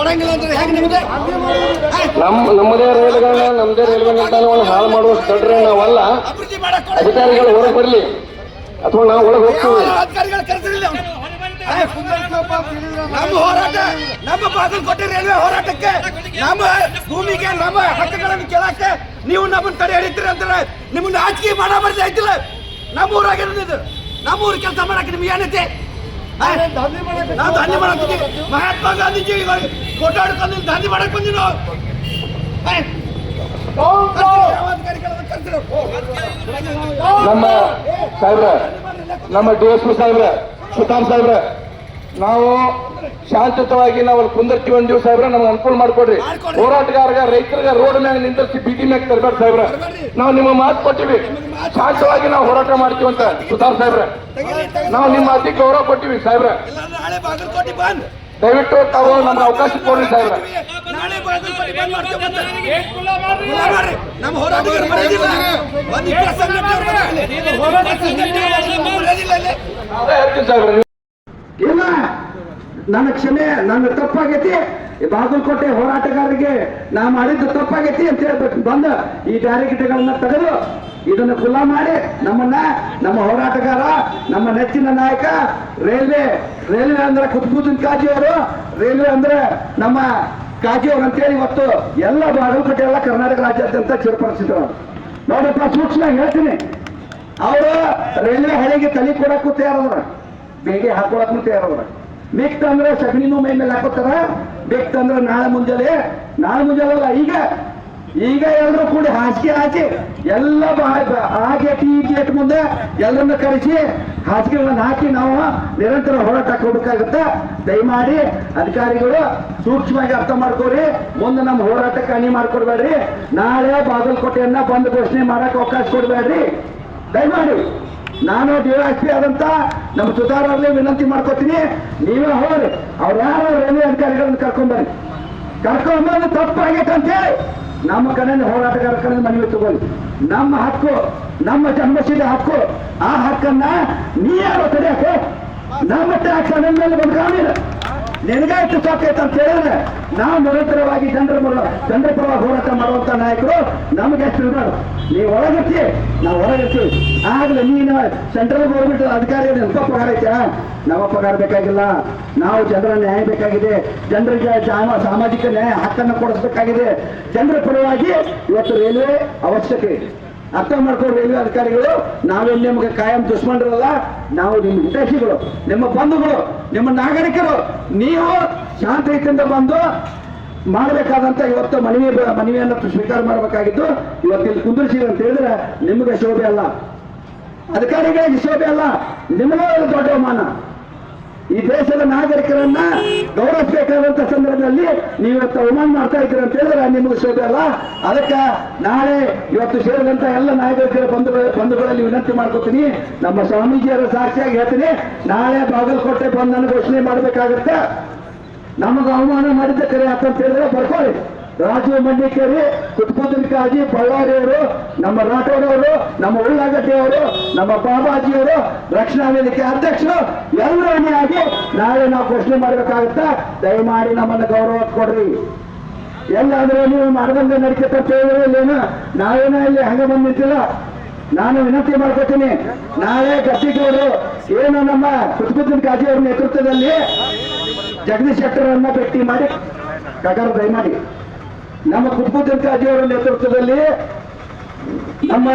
ಕೊಡಂಗಿಲ್ಲ ಅಂದ್ರೆ ಹೇಗೆ ನಿಮಗೆ? ನಮ್ ನಮ್ಮದೇ ರೈಲುಗಳನ್ನ ನಮ್ಮದೇ ರೈಲ್ವೆ ನಿಲ್ದಾಣವನ್ನು ಹಾಳು ಮಾಡುವ ಸ್ಥಳ ನಾವಲ್ಲ. ಅಧಿಕಾರಿಗಳು ಹೊರಗೆ ಬರಲಿ. ಅಥವಾ ನಾವು ಒಳಗೆ ಹೋಗ್ತೀವಿ. ಅಧಿಕಾರಿಗಳು ಕರೆದಿರಲಿಲ್ಲ ನಮ್ಮ ಹೋರಾಟ ನಮ್ಮ ಬಾಗಲಕೋಟೆ ರೈಲ್ವೆ ಹೋರಾಟಕ್ಕೆ ನಮ್ಮ ಭೂಮಿಗೆ ನಮ್ಮ ಹಕ್ಕುಗಳನ್ನು ಕೇಳಕ್ಕೆ ನೀವು ನಮ್ಮನ್ನ ತಡೆ ಹಿಡಿತೀರಿ ಅಂತಾರೆ ನಿಮ್ಮನ್ನ ಆಚಿಕೆ ಮಾಡ ಬರ್ತಾ ಐತಿಲ್ಲ ನಮ್ಮ ಊರಾಗಿರೋದು ನಮ್ಮ ಊರ್ ಕೆಲಸ ಮಾಡಕ್ಕೆ ನಿಮ್ಗೆ ಏನೈತಿ? ನಾವು ದಾಂಧಿ ಮಾಡಕ್ಕೆ ಮಹಾತ್ಮ ಗಾಂಧೀಜಿ ಫೋಟೋ ದಾಂಧಿ ಮಾಡಕ್ ಬಂದಿ ನಾವು? ನಮ್ಮ ಸಾಹೇಬ್ರ ನಮ್ಮ ಡಿ ಎಸ್ ಪಿ ಸಾಹೇಬ್ರ ಸುತಾಮ್ ಸಾಹೇಬ್ರ ನಾವು ಶಾಂತಿಯುತವಾಗಿ ನಾವು ಅಲ್ಲಿ ಒಂದು ದಿವಸ ಸಾಹೇಬ್ರ ನಮ್ಗೆ ಅನುಕೂಲ ಮಾಡ್ಕೊಡ್ರಿ. ಹೋರಾಟಗಾರಗ ರೈತರಿಗ ರೋಡ್ ಮ್ಯಾಗ ನಿಂದಿರ್ಸಿ ಬೀದಿ ಮ್ಯಾಗ ತರಬೇಡ ಸಾಹೇಬ್ರ. ನಾವು ನಿಮ್ಮ ಮಾತು ಕೊಟ್ಟಿವಿ. ಶಾಂತವಾಗಿ ನಾವು ಹೋರಾಟ ಮಾಡ್ತೀವಿ ಅಂತ ಸುಧಾರ್ ಸಾಹೇಬ್ರ. ನಾವು ನಿಮ್ಮ ಅತಿ ಗೌರವ ಕೊಟ್ಟಿವಿ ಸಾಹೇಬ್ರ. ದಯವಿಟ್ಟು ತಾವು ನಮ್ಗೆ ಅವಕಾಶ ಕೊಡ್ರಿ ಸಾಹೇಬ್ರ. ಹೇಳ್ತೀನಿ ಸಾಹೇಬ್ರ ನನ್ನ ಕ್ಷಮೆ, ನನ್ನ ತಪ್ಪಾಗೈತಿ. ಬಾಗಲಕೋಟೆ ಹೋರಾಟಗಾರರಿಗೆ ನಾ ಮಾಡಿದ್ದು ತಪ್ಪಾಗೈತಿ ಅಂತ ಹೇಳ್ಬೇಕು ಬಂದ ಈ ಬ್ಯಾರಿಕೇಡ್ಗಳನ್ನ ತೆಗೆದು ಇದನ್ನು ಖುಲ್ಲಾ ಮಾಡಿ ನಮ್ಮನ್ನ, ನಮ್ಮ ಹೋರಾಟಗಾರ, ನಮ್ಮ ನೆಚ್ಚಿನ ನಾಯಕ, ರೈಲ್ವೆ ರೈಲ್ವೆ ಅಂದ್ರೆ ಕುತ್ಬುದ್ದಿನ ಕಾಜಿ ಅವರು, ರೈಲ್ವೆ ಅಂದ್ರೆ ನಮ್ಮ ಕಾಜಿ ಅವರು ಅಂತೇಳಿ ಇವತ್ತು ಎಲ್ಲ ಬಾಗಲಕೋಟೆ, ಎಲ್ಲ ಕರ್ನಾಟಕ ರಾಜ್ಯಾದ್ಯಂತ ಚಿರಪಡಿಸಿದ್ರು. ನೋಡಪ್ಪ ಸೂಕ್ಷ್ಮ ಹೇಳ್ತೀನಿ. ಅವರು ರೈಲ್ವೆ ಹಳಿಗೆ ತಲೆ ಕೊಡಕ್ಕೂ ತಯಾರದ್ರ ಬೇಗೆ ಹಾಕೊಳಕ್ಕೂ ತಯಾರದ್ರ ಬೇಕಂದ್ರೆ ಸಗಣಿನೂ ಮೈ ಮೇಲೆ ಹಾಕೋತಾರ? ಬೇಕಂದ್ರೆ ನಾಳೆ ಮುಂಜಾನೆ. ನಾಳೆ ಮುಂಜಾನೆ ಅಲ್ಲ ಈಗ ಈಗ ಎಲ್ಲರೂ ಕೂಡಿ ಹಾಸಿಗೆ ಹಾಕಿ, ಎಲ್ಲ ಆ ಗೇಟ್ ಈ ಗೇಟ್ ಮುಂದೆ ಎಲ್ಲರನ್ನ ಕರೆಸಿ ಹಾಸಿಗೆಗಳನ್ನ ಹಾಕಿ ನಾವು ನಿರಂತರ ಹೋರಾಟ ಹೋಗ್ಬೇಕಾಗುತ್ತೆ ದಯಮಾಡಿ ಅಧಿಕಾರಿಗಳು ಸೂಕ್ಷ್ಮವಾಗಿ ಅರ್ಥ ಮಾಡ್ಕೋರಿ ಮುಂದೆ ನಮ್ಮ ಹೋರಾಟಕ್ಕೆ ಹಾನಿ ಮಾಡ್ಕೊಡ್ಬೇಡ್ರಿ. ನಾಳೆ ಬಾಗಲಕೋಟೆಯನ್ನ ಬಂದ್ ಘೋಷಣೆ ಮಾಡಕ್ ಅವಕಾಶ ಕೊಡ್ಬೇಡ್ರಿ. ದಯಮಾಡಿ. ನಾನು ಡಿವೈಎಸ್ಪಿ ಆದಂತ ನಮ್ಮ ಸುಧಾರಲ್ಲಿ ವಿನಂತಿ ಮಾಡ್ಕೋತೀನಿ. ನೀವೇ ಹೋಗ್ರಿ. ಅವ್ರು ಯಾರು ರೈಲ್ವೆ ಅಧಿಕಾರಿಗಳನ್ನ ಕರ್ಕೊಂಡ್ಬರ್ರಿ ಕರ್ಕೊಂಡ್ಬಂದು ತಪ್ಪಾಗೈತೆ ಅಂತ ಹೇಳಿ ನಮ್ಮ ಕಡೆಯಿಂದ ಹೋರಾಟಗಾರ ಕಡೆಯಿಂದ ಮನವಿ ತಗೊಳ್ಳಿ. ನಮ್ಮ ಹಕ್ಕು, ನಮ್ಮ ಜನ್ಮಸಿದ ಹಕ್ಕು, ಆ ಹಕ್ಕನ್ನ ನೀ ಯಾರು ತಡೆಯಕ್ಕೆ? ನಮ್ಮ ಟ್ಯಾಕ್ಸ್ ಅನ್ನ ಮೇಲೆ ಬಂದು ಕಾಣಿಲ್ಲ ನಿನಗಾಯ್ತು ಸಾಕೈತೆ ಅಂತ ಹೇಳಿದ್ರೆ, ನಾವು ನಿರಂತರವಾಗಿ ಜನರ ಪರ ಜನರ ಪರವಾಗಿ ಹೋರಾಟ ಮಾಡುವಂತ ನಾಯಕರು ನಮ್ಗೆ ಇರ್ಬಾರ್ದು ನೀವು ಒಳಗಿರ್ತಿ, ನಾವು ಹೊರಗಿರ್ತೀವಿ ಆಗ್ಲೇ ನೀನು ಸೆಂಟ್ರಲ್ ಗೌರ್ಮೆಂಟ್ ಅಧಿಕಾರಿ ಎಂತ ಪಗಾರ ಐತೆ ನಮ್ಮ ಪಗಾರ ಬೇಕಾಗಿಲ್ಲ. ನಾವು ಜನರ ನ್ಯಾಯ ಬೇಕಾಗಿದೆ. ಜನರಿಗೆ ಸಾಮ- ಸಾಮಾಜಿಕ ನ್ಯಾಯ ಹಕ್ಕನ್ನು ಕೊಡಿಸ್ಬೇಕಾಗಿದೆ. ಜನರ ಪರವಾಗಿ ಇವತ್ತು ರೈಲ್ವೆ ಅವಶ್ಯಕ ಇದೆ ಅರ್ಥ ಮಾಡ್ಕೊಂಡು ರೈಲ್ವೆ ಅಧಿಕಾರಿಗಳು ನಾವೇನು ನಿಮಗೆ ಕಾಯಂ ದುಶ್ಮನರಲ್ಲ ನಾವು ನಿಮ್ಮ ಹಿತೈಷಿಗಳು ನಿಮ್ಮ ಬಂಧುಗಳು, ನಿಮ್ಮ ನಾಗರಿಕರು, ನೀವು ಶಾಂತಿಯಿಂದ ಬಂದು ಮಾಡಬೇಕಾದಂತ ಇವತ್ತು ಮನವಿ, ಮನವಿಯನ್ನು ಸ್ವೀಕಾರ ಮಾಡಬೇಕಾಗಿದ್ದು, ಇವತ್ತು ಇಲ್ಲಿ ಕುಂದಿರಿಸಿ ಅಂತ ಹೇಳಿದ್ರೆ ನಿಮಗೆ ಶೋಭೆ ಅಲ್ಲ. ಅಧಿಕಾರಿಗಳಿಗೆ ಶೋಭೆ ಅಲ್ಲ, ನಿಮಗೂ ದೊಡ್ಡ ಅವಮಾನ. ಈ ದೇಶದ ನಾಗರಿಕರನ್ನ ಗೌರವಿಸಬೇಕಾದಂತ ಸಂದರ್ಭದಲ್ಲಿ ನೀವು ಇವತ್ತು ಅವಮಾನ ಮಾಡ್ತಾ ಇದ್ದೀರ ಅಂತ ಹೇಳಿದ್ರೆ ನಿಮಗೆ ಶೋಭೆ ಅಲ್ಲ. ಅದಕ್ಕೆ ನಾಳೆ ಇವತ್ತು ಸೇರಿದಂತ ಎಲ್ಲ ನಾಗರಿಕರ ಬಂಧುಗಳ ಬಂಧುಗಳಲ್ಲಿ ವಿನಂತಿ ಮಾಡ್ಕೊತೀನಿ. ನಮ್ಮ ಸ್ವಾಮೀಜಿಯವರ ಸಾಕ್ಷಿಯಾಗಿ ಹೇಳ್ತೀನಿ. ನಾಳೆ ಬಾಗಲಕೋಟೆ ಬಂದನ್ನು ಘೋಷಣೆ ಮಾಡಬೇಕಾಗುತ್ತೆ. ನಮಗೆ ಅವಮಾನ ಮಾಡಿದ್ದ ಕರೆ ಅಂತ ಹೇಳಿದ್ರೆ ಬರ್ಕೊಳ್ಳಿ. ರಾಜು ಮಂಡಿಕೇರಿ ಕುತ್ಬುದ್ದಿನ ಬಳ್ಳಾರಿಯವರು ಬಳ್ಳಾರಿ ನಮ್ಮ ರಾಠೋಡವರು, ನಮ್ಮ ಉಳ್ಳಾಗಡ್ಡೆಯವರು, ನಮ್ಮ ಬಾಬಾಜಿಯವರು, ರಕ್ಷಣಾ ವೇದಿಕೆ ಅಧ್ಯಕ್ಷರು, ಎಲ್ಲರೂ ಆಗಿ ನಾಳೆ ನಾವು ಘೋಷಣೆ ಮಾಡಬೇಕಾಗುತ್ತಾ? ದಯಮಾಡಿ ನಮ್ಮನ್ನು ಗೌರವ ಕೊಡ್ರಿ. ಎಲ್ಲಾದ್ರೂ ನೀವು ಮಾಡದಂಗೆ ನಡಿಕೆ ಹೇಳಿದ್ರೇನು ನಾವೇನೋ ಇಲ್ಲಿ ಹಂಗೆ ಬಂದಿದ್ದಿಲ್ಲ ನಾನು ವಿನಂತಿ ಮಾಡ್ಕೋತೀನಿ. ನಾಳೆ ಗದ್ದಿಗೌಡರು, ಏನು ನಮ್ಮ ಕುತ್ಬುದ್ದಿನ ಕಾಜಿ ಅವರ ನೇತೃತ್ವದಲ್ಲಿ ಜಗದೀಶ್ ಶೆಟ್ಟರನ್ನ ಭೇಟಿ ಮಾಡಿ ಕಗಾರ ದಯಮಾಡಿ. ನಮ್ಮ ಅವರ ನೇತೃತ್ವದಲ್ಲಿ ನಮ್ಮ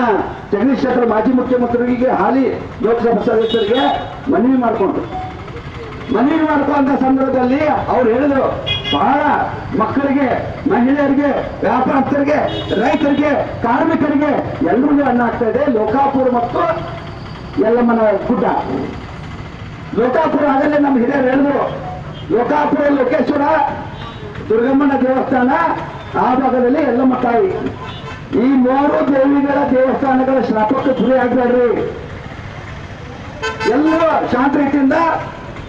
ಜಗದೀಶ್ ಶೆಟ್ಟರ್ ಮಾಜಿ ಮುಖ್ಯಮಂತ್ರಿಗೆ ಹಾಲಿ ಲೋಕಸಭಾ ಸದಸ್ಯರಿಗೆ ಮನವಿ ಮಾಡಿಕೊಂಡ್ರು. ಮನವಿ ಮಾಡ್ಕೊಂಡ ಸಂದರ್ಭದಲ್ಲಿ ಅವ್ರು ಹೇಳಿದ್ರು, ಬಹಳ ಮಕ್ಕಳಿಗೆ, ಮಹಿಳೆಯರಿಗೆ, ವ್ಯಾಪಾರಸ್ಥರಿಗೆ, ರೈತರಿಗೆ, ಕಾರ್ಮಿಕರಿಗೆ ಎಲ್ಲರಿಗೂ ಅನ್ನ ಆಗ್ತಾ ಇದೆ. ಲೋಕಾಪುರ ಮತ್ತು ಯಲ್ಲಮ್ಮನ ಗುಡ್ಡ. ಲೋಕಾಪುರ ಆಗಲೇ ನಮ್ಮ ಹಿರಿಯರು ಹೇಳಿದ್ರು, ಲೋಕಾಪುರ, ಲೋಕೇಶ್ವರ, ದುರ್ಗಮ್ಮನ ದೇವಸ್ಥಾನ ಆ ಭಾಗದಲ್ಲಿ ಎಲ್ಲಮ್ಮ ತಾಯಿ ಈ ಮೂರು ದೇವಿಗಳ ದೇವಸ್ಥಾನಗಳ ಶಾಪಕ್ಕೆ ಸುರಿ ಆಗ್ಬೇಡ್ರಿ. ಎಲ್ಲರೂ ಶಾಂತ ರೀತಿಯಿಂದ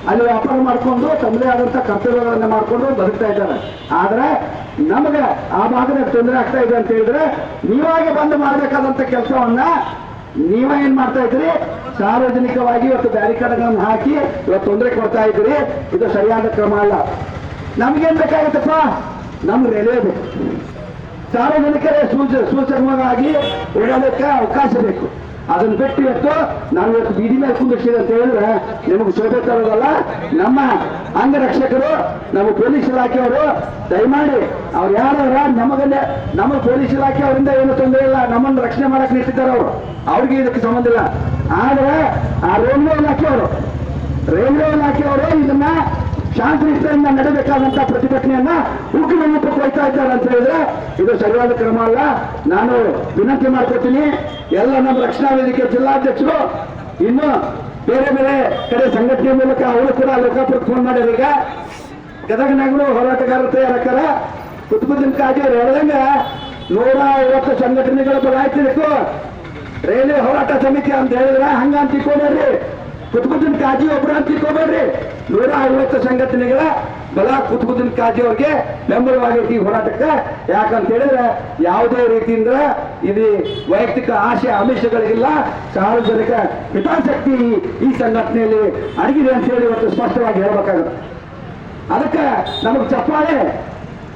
ಅಲ್ಲಿ ವ್ಯಾಪಾರ ಮಾಡ್ಕೊಂಡು ತಮ್ಮದೇ ಆದಂತ ಕರ್ತವ್ಯಗಳನ್ನ ಮಾಡ್ಕೊಂಡು ಬದುಕ್ತಾ ಇದ್ದಾರೆ. ಆದ್ರೆ ನಮಗೆ ಆ ಭಾಗದ ತೊಂದರೆ ಆಗ್ತಾ ಇದೆ ಅಂತ ಹೇಳಿದ್ರೆ ನೀವಾಗೆ ಬಂದು ಮಾಡಬೇಕಾದಂತ ಕೆಲಸವನ್ನ ನೀವೇ ಏನ್ ಮಾಡ್ತಾ ಇದ್ರಿ ಸಾರ್ವಜನಿಕವಾಗಿ ಇವತ್ತು ಬ್ಯಾರಿಕೇಡ್ಗಳನ್ನು ಹಾಕಿ ಇವತ್ತು ತೊಂದರೆ ಕೊಡ್ತಾ ಇದ್ರಿ ಇದು ಸರಿಯಾದ ಕ್ರಮ ಅಲ್ಲ. ನಮ್ಗೇನ್ ಬೇಕಾಗುತ್ತಪ್ಪ? ನಮ್ಗೆ ರೈಲ್ವೆ ಬೇಕು ಸಾರ್ವಜನಿಕರೇ ಸೂಚ, ಸೂಚಕವಾಗಿ ಓಡಾಡಕ್ಕೆ ಅವಕಾಶ ಬೇಕು. ಅದನ್ನ ಬಿಟ್ಟು ಇವತ್ತು ನಾನು ಇವತ್ತು ಬೀದಿ ಮೇಲೆ ಕುಂದಿರ್ತೀವಿ ಅಂತ ಹೇಳಿದ್ರೆ ನಿಮಗೆ ಶೋಭೆ ತರೋದಲ್ಲ, ನಮ್ಮ ಅಂಗರಕ್ಷಕರು, ನಮ್ಮ ಪೊಲೀಸ್ ಇಲಾಖೆಯವರು, ದಯಮಾಡಿ ಅವ್ರು ಯಾರ ನಮಗಲ್ಲೇ ನಮ್ಮ ಪೊಲೀಸ್ ಇಲಾಖೆ ಅವರಿಂದ ಏನು ತೊಂದರೆ ಇಲ್ಲ, ನಮ್ಮನ್ನು ರಕ್ಷಣೆ ಮಾಡಕ್ ನಿಂತಿದ್ದಾರೆ ಅವರು. ಅವ್ರಿಗೆ ಇದಕ್ಕೆ ಸಂಬಂಧ ಇಲ್ಲ. ಆದ್ರೆ ಆ ರೈಲ್ವೆ ಇಲಾಖೆಯವರು ರೈಲ್ವೆ ಇಲಾಖೆಯವರು ಇದನ್ನ ಶಾಂತಿಯುತದಿಂದ ನಡೆಯಬೇಕಾದಂತಹ ಪ್ರತಿಭಟನೆಯನ್ನ ಉಗ್ರ ರೂಪಕ್ಕೆ ಹೋಯ್ತಾ ಇದ್ದಾರೆ ಅಂತ ಹೇಳಿದ್ರೆ, ಇದು ಸರಿಯಾದ ಕ್ರಮ ಅಲ್ಲ. ನಾನು ವಿನಂತಿ ಮಾಡ್ಕೊತೀನಿ, ಎಲ್ಲ ನಮ್ಮ ರಕ್ಷಣಾ ವೇದಿಕೆ ಜಿಲ್ಲಾಧ್ಯಕ್ಷರು, ಇನ್ನು ಬೇರೆ ಬೇರೆ ಕಡೆ ಸಂಘಟನೆ ಮೂಲಕ ಅವರು ಕೂಡ ಲೋಕಾಪುರಕ್ಕೆ ಫೋನ್ ಮಾಡ್ಯಾರ ಈಗ ಗದಗನಾಗಲು ಹೋರಾಟಗಾರರು ತಯಾರಕ್ಕಾರ ಕುತುಬುದ್ದೀನ್ ಕಾಜಿ ಹೇಳ್ದಂಗೆ ನೂರ ಐವತ್ತು ಸಂಘಟನೆಗಳು ಬಲಾಯ್ತಿರ್ಕು ರೈಲ್ವೆ ಹೋರಾಟ ಸಮಿತಿ ಅಂತ ಹೇಳಿದ್ರೆ ಹಂಗ ಅಂತ ಕುತುಬುದ್ದೀನ್ ಕಾಜಿ ಒಬ್ರು ಅಂತ ತಿಳ್ಕೊಬೇಡ್ರಿ ನೂರ ಐವತ್ತು ಸಂಘಟನೆಗಳ ಬಲ ಕುತ್ಕುದಿನ ಕಾಜಿ ಅವ್ರಿಗೆ ಬೆಂಬಲವಾಗೈತಿ ಈ ಹೋರಾಟಕ್ಕ. ಯಾಕಂತ ಹೇಳಿದ್ರೆ ಯಾವುದೇ ರೀತಿಯಿಂದ ಇದು ವೈಯಕ್ತಿಕ ಆಶೆ ಆಮಿಷಗಳಿಗಿಲ್ಲ ಸಾರ್ವಜನಿಕ ಹಿತಾಸಕ್ತಿ ಈ- ಸಂಘಟನೆಯಲ್ಲಿ ಅಡಗಿದೆ ಅಂತ ಹೇಳಿ ಇವತ್ತು ಸ್ಪಷ್ಟವಾಗಿ ಹೇಳ್ಬೇಕಾಗುತ್ತೆ. ಅದಕ್ಕೆ ನಮಗೆ ಚಪ್ಪಾಳೆ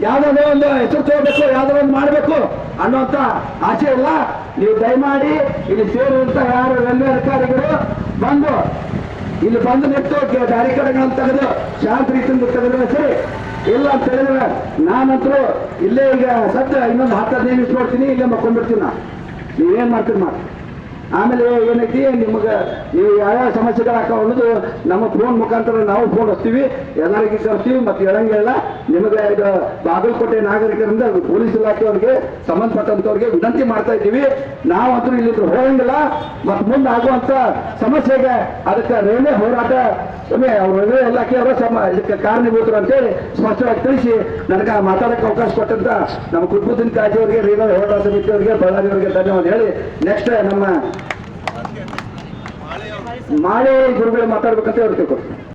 ಯಾವ್ದೋ ಒಂದು ಹೆಸರು ತಗೋಬೇಕು ಯಾವ್ದೋ ಒಂದು ಮಾಡಬೇಕು ಅನ್ನುವಂತ ಆಸೆ ಇಲ್ಲ. ನೀವು ದಯಮಾಡಿ ಇಲ್ಲಿ ಸೇರುವಂತ ಯಾರು ರೈಲ್ವೆ ಅಧಿಕಾರಿಗಳು ಬಂದು, ಇಲ್ಲಿ ಬಂದು ನಿಂತು ಅಧಿಕಾರಿಗಳನ್ನು ತೆಗೆದು ಶಾಂತ ರೀತಿಯಿಂದ ತೆಗೆದ್ರೆ ಸರಿ ಇಲ್ಲ ಅಂತ ಹೇಳಿದ್ರೆ ನಾನಂತರೂ ಇಲ್ಲೇ ಈಗ ಸದ್ಯ ಇನ್ನೊಂದು ಹತ್ತು ಹದಿನೈದು ನಿಮಿಷ ನೋಡ್ತೀನಿ ಇಲ್ಲೇ ಮಕ್ಕೊಂಡ್ಬಿಡ್ತೀನಿ ನಾ ನೀವೇನ್ ಮಾಡ್ತೀನಿ ಮಾಡಿ ಆಮೇಲೆ ಏನೈತಿ ನಿಮಗೆ ನೀವು ಯಾವ್ಯಾವ ಸಮಸ್ಯೆಗಳಾಕ ಅನ್ನೋದು ನಮ್ಮ ಫೋನ್ ಮುಖಾಂತರ ನಾವು ಫೋನ್ ಹಚ್ತೀವಿ, ಎಲ್ಲರಿಗೆ ಕರ್ತೀವಿ ಮತ್ತೆ ಹೇಳಂಗಿಲ್ಲ ನಿಮಗೆ ಇದು ಬಾಗಲಕೋಟೆ ನಾಗರಿಕರಿಂದ ಪೊಲೀಸ್ ಇಲಾಖೆಯವ್ರಿಗೆ ಸಂಬಂಧಪಟ್ಟಂಥವ್ರಿಗೆ ವಿನಂತಿ ಮಾಡ್ತಾ ಇದ್ದೀವಿ. ನಾವಂತೂ ಇಲ್ಲಿ ಹೋಗಂಗಿಲ್ಲ. ಮತ್ತು ಮುಂದೆ ಆಗುವಂತ ಸಮಸ್ಯೆಗೆ ಅದಕ್ಕೆ ರೈಲ್ವೆ ಹೋರಾಟ ರೈಲ್ವೆ ಇಲಾಖೆಯವರು ಸಮ, ಇದಕ್ಕೆ ಕಾರಣೀಭೂತರು ಅಂತೇಳಿ ಸ್ಪಷ್ಟವಾಗಿ ತಿಳಿಸಿ ನನಗೆ ಮಾತಾಡಕ್ಕೆ ಅವಕಾಶ ಕೊಟ್ಟಂತ ನಮ್ಮ ಕುಟುಂಬದಿಂದ ಕಾಜಿ ಅವರಿಗೆ, ರೈಲ್ವೆ ಹೋರಾಟ ಸಮಿತಿಯವರಿಗೆ ಬಳ್ಳಾರಿಯವರಿಗೆ ಧನ್ಯವಾದ ಹೇಳಿ. ನೆಕ್ಸ್ಟ್ ನಮ್ಮ ಮಾಳೆ ಗುರುಗಳು ಮಾತಾಡ್ಬೇಕಂತ ಹೇಳ್ತೀವಿ